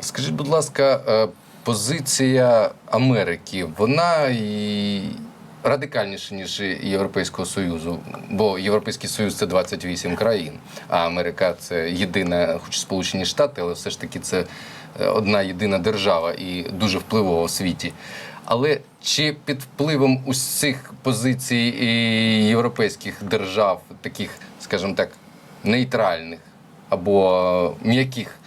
Скажіть, будь ласка, е, позиція Америки, вона і радикальніша, ніж Європейського Союзу, бо Європейський Союз це 28 країн, а Америка це єдина, хоч Сполучені Штати, але все ж таки це е, одна єдина держава і дуже впливова у світі. Але чи під впливом усіх позицій європейських держав, таких, скажімо так, нейтральних або м'яких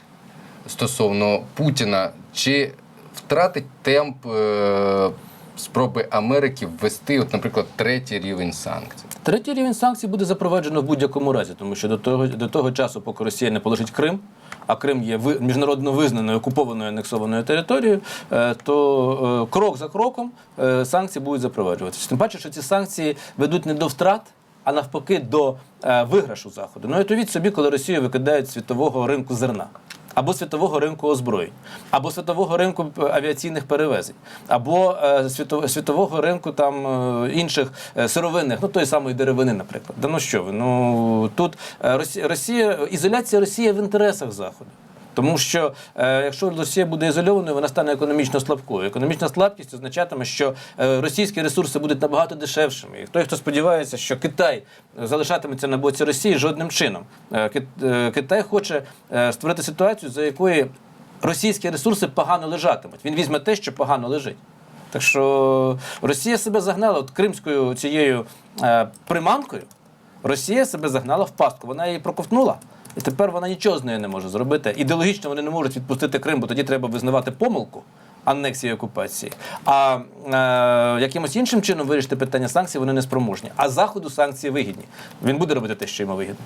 стосовно Путіна, чи втратить темп е, спроби Америки ввести, от, наприклад, третій рівень санкцій? Третій рівень санкцій буде запроваджено в будь-якому разі, тому що до того, до того часу, поки Росія не полишить Крим, а Крим є міжнародно визнаною окупованою анексованою територією, е, то е, крок за кроком санкції будуть запроваджуватися. Тим паче, що ці санкції ведуть не до втрат. А навпаки, до е, виграшу заходу. Ну, і від собі, коли Росію викидають світового ринку зерна, або світового ринку озброєнь, або світового ринку е, авіаційних перевезень, або е, світового ринку там е, інших сировинних, ну тої самої деревини, наприклад. Да ну що ви? Ну тут Росія ізоляція Росії в інтересах Заходу. Тому що е, якщо Росія буде ізольованою, вона стане економічно слабкою. Економічна слабкість означатиме, що е, російські ресурси будуть набагато дешевшими. І той, хто сподівається, що Китай залишатиметься на боці Росії, жодним чином. Е, е, Китай хоче е, створити ситуацію, за якої російські ресурси погано лежатимуть. Він візьме те, що погано лежить. Так що Росія себе загнала от кримською цією е, приманкою. Росія себе загнала в пастку. Вона її проковтнула. І тепер вона нічого з нею не може зробити. Ідеологічно вони не можуть відпустити Крим, бо тоді треба визнавати помилку анексії і окупації. А е, якимось іншим чином вирішити питання санкцій вони не спроможні. А заходу санкції вигідні. Він буде робити те, що йому вигідно.